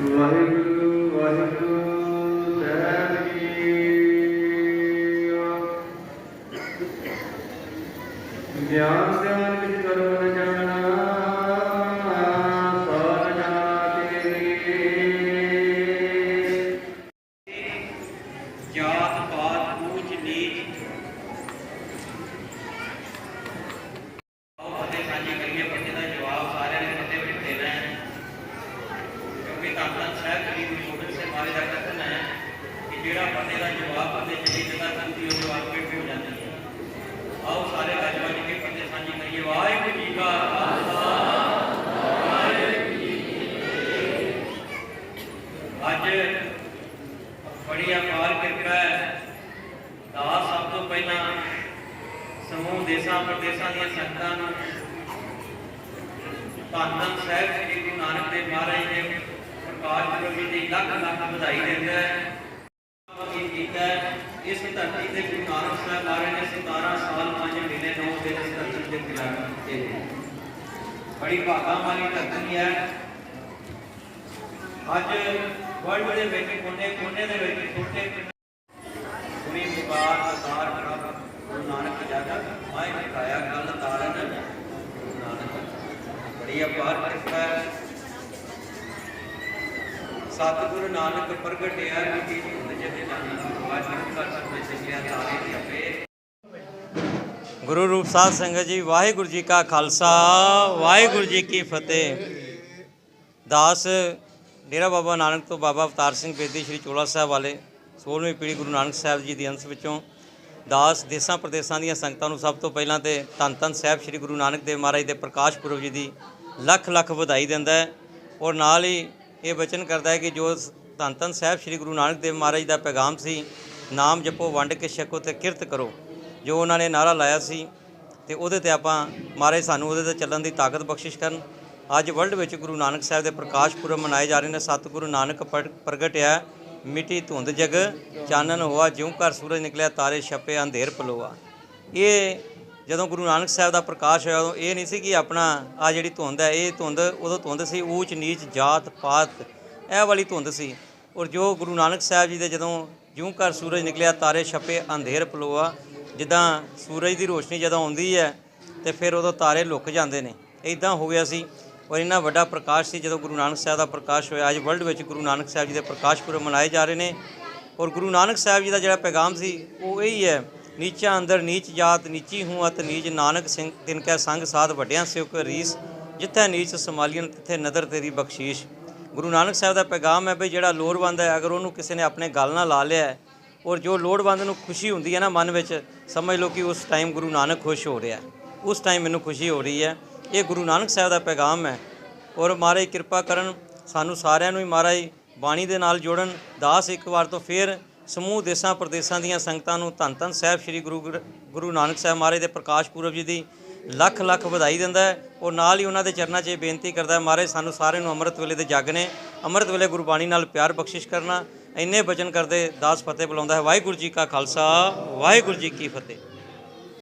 ਵਾਹਿਗੁਰੂ ਵਾਹਿਗੁਰੂ ਤੈਨਕੀ ਗਿਆਨ ਧਿਆਨ ਕਿਉਂਕਿ ਤਾਂ ਤਾਂ ਸਾਹਿਬ ਜੀ ਦੀ ਮੋਢੇ ਸੇ ਮਾਰੇ ਦਾ ਕਥਨ ਹੈ ਕਿ ਜਿਹੜਾ ਬੰਦੇ ਦਾ ਜਵਾਬ ਬੰਦੇ ਚਲੀ ਜਦਾ ਕੁੰਦੀ ਉਹ ਜਵਾਬ ਪੇਟ ਹੋ ਜਾਂਦੀ ਹੈ ਆਓ ਸਾਰੇ ਗੱਜ ਵੱਜ ਕੇ ਫਤਿਹ ਸਾਂਝੀ ਕਰੀਏ ਵਾਹਿਗੁਰੂ ਜੀ ਕਾ ਖਾਲਸਾ ਵਾਹਿਗੁਰੂ ਜੀ ਕੀ ਫਤਿਹ ਅੱਜ ਬੜੀ ਅਪਾਰ ਕਿਰਪਾ ਹੈ ਦਾਸ ਸਭ ਤੋਂ ਪਹਿਲਾਂ ਸਮੂਹ ਦੇਸਾਂ ਪ੍ਰਦੇਸਾਂ ਦੀਆਂ ਸੰਗਤਾਂ ਨੂੰ ਧੰਨ ਧੰਨ ਸਾਹਿਬ ਸ੍ਰੀ ਗੁਰੂ ਨਾਨਕ ਦੇਵ ਮਹਾਰਾਜ ਦੇ ਪ੍ਰਕਾਸ਼ ਪੁਰਬ ਜੀ ਦੀ ਲੱਖ ਲੱਖ ਵਧਾਈ ਦਿੰਦਾ ਹੈ। ਕੀ ਕੀਤਾ ਹੈ, ਇਸ ਧਰਤੀ ਤੇ ਗੁਰੂ ਨਾਨਕ ਸਾਹਿਬ ਮਹਾਰਾਜ ਨੇ 17 ਸਾਲ 5 ਮਹੀਨੇ 9 ਦਿਨ ਇਸ ਧਰਤੀ ਤੇ ਗੁਜ਼ਾਰੇ ਕੀਤੇ ਨੇ। ਬੜੀ ਭਾਗਾਂ ਵਾਲੀ ਧਰਤੀ ਹੈ। ਅੱਜ ਵਰਲਡ ਦੇ ਵਿੱਚ ਕੋਨੇ ਕੋਨੇ ਦੇ ਵਿੱਚ ਛੋਟੇ ਪੂਰੀ ਮੁਬਾਰਕ ਸਰਦਾਰ ਪ੍ਰਭ ਗੁਰੂ ਨਾਨਕ ਇਜਾਜ਼ਤ ਮਾਇ ਦਿਖਾਇਆ ਗੱਲ ਤਾਰਨ ਗੁਰੂ ਨਾਨਕ ਬੜੀ ਅਪਾਰ ਕਿਰਪਾ ਹੈ। ਸਤਿਗੁਰੂ ਨਾਨਕ ਪ੍ਰਗਟਿਆ ਕਿ ਧੁੰਦ ਜਿਹੇ ਵਾਹਿਗੁਰੂ ਦਾ ਸਤਿ ਤਾਰੇ ਦੀ ਆਪੇ ਗੁਰੂ ਰੂਪ ਸਾਹਿਬ ਸੰਗਤ ਜੀ, ਵਾਹਿਗੁਰੂ ਜੀ ਕਾ ਖਾਲਸਾ, ਵਾਹਿਗੁਰੂ ਜੀ ਕੀ ਫਤਿਹ। ਦਾਸ ਡੇਰਾ ਬਾਬਾ ਨਾਨਕ ਤੋਂ ਬਾਬਾ ਅਵਤਾਰ ਸਿੰਘ ਬੇਦੀ, ਸ੍ਰੀ ਚੋਲਾ ਸਾਹਿਬ ਵਾਲੇ 16ਵੀਂ ਪੀੜ੍ਹੀ ਗੁਰੂ ਨਾਨਕ ਸਾਹਿਬ ਜੀ ਦੀ ਅੰਸ਼ ਵਿੱਚੋਂ ਦਾਸ ਦੇਸਾਂ ਪ੍ਰਦੇਸਾਂ ਦੀਆਂ ਸੰਗਤਾਂ ਨੂੰ ਸਭ ਤੋਂ ਪਹਿਲਾਂ ਤੇ ਧੰਨ ਧੰਨ ਸਾਹਿਬ ਸ੍ਰੀ ਗੁਰੂ ਨਾਨਕ ਦੇਵ ਮਹਾਰਾਜ ਦੇ ਪ੍ਰਕਾਸ਼ ਪੁਰਬ ਜੀ ਦੀ ਲੱਖ ਲੱਖ ਵਧਾਈ ਦਿੰਦਾ ਹੈ ਔਰ ਨਾਲ ਹੀ ਇਹ ਬਚਨ ਕਰਦਾ ਹੈ ਕਿ ਜੋ ਧੰਨ ਧੰਨ ਸਾਹਿਬ ਸ੍ਰੀ ਗੁਰੂ ਨਾਨਕ ਦੇਵ ਮਹਾਰਾਜ ਦਾ ਪੈਗਾਮ ਸੀ, ਨਾਮ ਜਪੋ, ਵੰਡ ਕੇ ਛਕੋ ਤੇ ਕਿਰਤ ਕਰੋ, ਜੋ ਉਹਨਾਂ ਨੇ ਨਾਰਾ ਲਾਇਆ ਸੀ ਤੇ ਉਹਦੇ ਤੇ ਆਪਾਂ ਮਹਾਰਾਜ ਸਾਨੂੰ ਉਹਦੇ ਤੇ ਚੱਲਣ ਦੀ ਤਾਕਤ ਬਖਸ਼ਿਸ਼ ਕਰਨ। ਅੱਜ ਵਰਲਡ ਵਿੱਚ ਗੁਰੂ ਨਾਨਕ ਸਾਹਿਬ ਦੇ ਪ੍ਰਕਾਸ਼ ਪੁਰਬ ਮਨਾਏ ਜਾ ਰਹੇ ਨੇ। ਸਤਿਗੁਰੂ ਨਾਨਕ ਪ੍ਰਗ- ਪ੍ਰਗਟਿਆ, ਮਿੱਟੀ ਧੁੰਦ ਜਗ, ਚਾਨਣ ਹੋਆ, ਜਿਉਂ ਘਰ ਸੂਰਜ ਨਿਕਲਿਆ, ਤਾਰੇ ਛਪੇ, ਅੰਧੇਰ ਪਲੋਆ। ਇਹ ਜਦੋਂ ਗੁਰੂ ਨਾਨਕ ਸਾਹਿਬ ਦਾ ਪ੍ਰਕਾਸ਼ ਹੋਇਆ ਉਦੋਂ ਇਹ ਨਹੀਂ ਸੀ ਕਿ ਆਪਣਾ ਆ ਜਿਹੜੀ ਧੁੰਦ ਹੈ, ਇਹ ਧੁੰਦ, ਉਦੋਂ ਧੁੰਦ ਸੀ, ਊਚ ਨੀਚ ਜਾਤ ਪਾਤ, ਇਹ ਵਾਲੀ ਧੁੰਦ ਸੀ। ਔਰ ਜੋ ਗੁਰੂ ਨਾਨਕ ਸਾਹਿਬ ਜੀ ਦੇ ਜਦੋਂ ਜਿਉਂ ਘਰ ਸੂਰਜ ਨਿਕਲਿਆ, ਤਾਰੇ ਛਪੇ, ਅੰਧੇਰ ਪਲੋਆ, ਜਿੱਦਾਂ ਸੂਰਜ ਦੀ ਰੋਸ਼ਨੀ ਜਦੋਂ ਆਉਂਦੀ ਹੈ ਤੇ ਫਿਰ ਉਦੋਂ ਤਾਰੇ ਲੁਕ ਜਾਂਦੇ ਨੇ। ਇਦਾਂ ਹੋ ਗਿਆ ਸੀ ਔਰ ਇੰਨਾ ਵੱਡਾ ਪ੍ਰਕਾਸ਼ ਸੀ ਜਦੋਂ ਗੁਰੂ ਨਾਨਕ ਸਾਹਿਬ ਦਾ ਪ੍ਰਕਾਸ਼ ਹੋਇਆ। ਅੱਜ ਵਰਲਡ ਵਿੱਚ ਗੁਰੂ ਨਾਨਕ ਸਾਹਿਬ ਜੀ ਦੇ ਪ੍ਰਕਾਸ਼ ਪੁਰਬ ਮਨਾਏ ਜਾ ਰਹੇ ਨੇ। ਔਰ ਗੁਰੂ ਨਾਨਕ ਸਾਹਿਬ ਜੀ ਦਾ ਜਿਹੜਾ ਪੈਗਾਮ ਸੀ, ਉਹ ਇਹੀ ਹੈ ਨੀਚਾ ਅੰਦਰ ਨੀਚ ਜਾਤ, ਨੀਚੀ ਹੂੰ ਅਤ ਨੀਚ ਨਾਨਕ ਸਿੰਘ, ਤਿਨ ਕੈ ਸੰਗ ਸਾਧ ਵੱਡਿਆਂ ਸਿਉ ਰੀਸ, ਜਿੱਥੇ ਨੀਚ ਸੰਭਾਲੀਨ ਤਿੱਥੇ ਨਦਰ ਤੇਰੀ ਬਖਸ਼ੀਸ਼। ਗੁਰੂ ਨਾਨਕ ਸਾਹਿਬ ਦਾ ਪੈਗਾਮ ਹੈ ਵੀ ਜਿਹੜਾ ਲੋੜਵੰਦ ਹੈ, ਅਗਰ ਉਹਨੂੰ ਕਿਸੇ ਨੇ ਆਪਣੇ ਗੱਲ ਨਾਲ ਲਾ ਲਿਆ ਔਰ ਜੋ ਲੋੜਵੰਦ ਨੂੰ ਖੁਸ਼ੀ ਹੁੰਦੀ ਹੈ ਨਾ ਮਨ ਵਿੱਚ, ਸਮਝ ਲਓ ਕਿ ਉਸ ਟਾਈਮ ਗੁਰੂ ਨਾਨਕ ਖੁਸ਼ ਹੋ ਰਿਹਾ ਉਸ ਟਾਈਮ ਮੈਨੂੰ ਖੁਸ਼ੀ ਹੋ ਰਹੀ ਹੈ। ਇਹ ਗੁਰੂ ਨਾਨਕ ਸਾਹਿਬ ਦਾ ਪੈਗਾਮ ਹੈ। ਔਰ ਮਹਾਰਾਜ ਕਿਰਪਾ ਕਰਨ, ਸਾਨੂੰ ਸਾਰਿਆਂ ਨੂੰ ਹੀ ਮਹਾਰਾਜ ਬਾਣੀ ਦੇ ਨਾਲ ਜੋੜਨ, ਦਾਸ ਇੱਕ ਵਾਰ ਤੋਂ ਫੇਰ ਸਮੂਹ ਦੇਸਾਂ ਪ੍ਰਦੇਸਾਂ ਦੀਆਂ ਸੰਗਤਾਂ ਨੂੰ ਧੰਨ ਧੰਨ ਸਾਹਿਬ ਸ੍ਰੀ ਗੁਰੂ ਗ੍ਰ- ਗੁਰੂ ਨਾਨਕ ਸਾਹਿਬ ਮਹਾਰਾਜ ਦੇ ਪ੍ਰਕਾਸ਼ ਪੁਰਬ ਜੀ ਦੀ ਲੱਖ ਲੱਖ ਵਧਾਈ ਦਿੰਦਾ ਹੈ। ਔਰ ਨਾਲ ਹੀ ਉਹਨਾਂ ਦੇ ਚਰਨਾਂ 'ਚ ਇਹ ਬੇਨਤੀ ਕਰਦਾ ਹੈ, ਮਹਾਰਾਜ ਸਾਨੂੰ ਸਾਰਿਆਂ ਨੂੰ ਅੰਮ੍ਰਿਤ ਵੇਲੇ ਦੇ ਜੱਗ ਨੇ, ਅੰਮ੍ਰਿਤ ਵੇਲੇ ਗੁਰਬਾਣੀ ਨਾਲ ਪਿਆਰ ਬਖਸ਼ਿਸ਼ ਕਰਨਾ, ਇੰਨੇ ਬਚਨ ਕਰਦੇ ਦਾਸ ਫਤਿਹ ਬੁਲਾਉਂਦਾ ਹੈ। ਵਾਹਿਗੁਰੂ ਜੀ ਕਾ ਖਾਲਸਾ, ਵਾਹਿਗੁਰੂ ਜੀ ਕੀ ਫਤਿਹ।